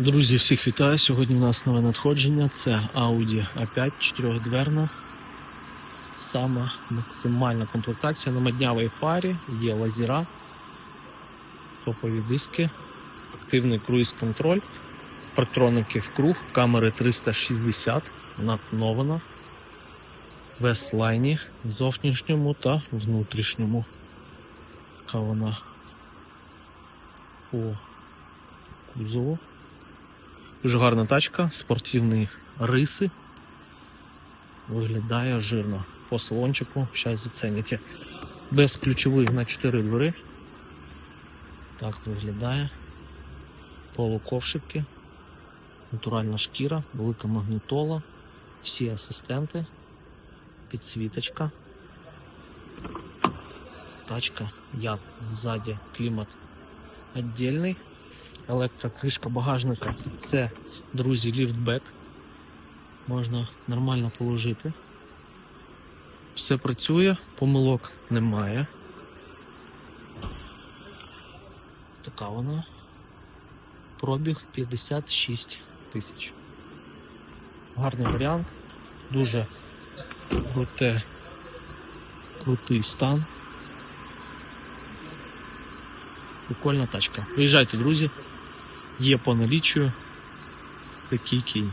Друзі, всіх вітаю. Сьогодні у нас нове надходження. Це Audi A5 чотирьохдверна. Сама максимальна комплектація на моднявій фарі, є лазера, топові диски, активний круїз-контроль, партроники в круг, камери 360, натонована, в S-лайні, зовнішньому та внутрішньому. Така вона по кузову. Дуже гарна тачка, спортивні риси. Виглядає жирно. По салончику, зараз зацените. Без ключових на 4 двери. Так виглядає. Полуковшики, натуральна шкіра, велика магнітола, всі асистенти, підсвіточка. Тачка, яд ззаді, клімат віддільний електрокришка багажника. Це, друзі, ліфтбек. Можна нормально положити. Все працює, помилок немає. Така вона. Пробіг 56 тисяч. Гарний варіант. Дуже круте, крутий стан. Прикольна тачка. Приїжджайте, друзі. Є по наліччю такий кінь.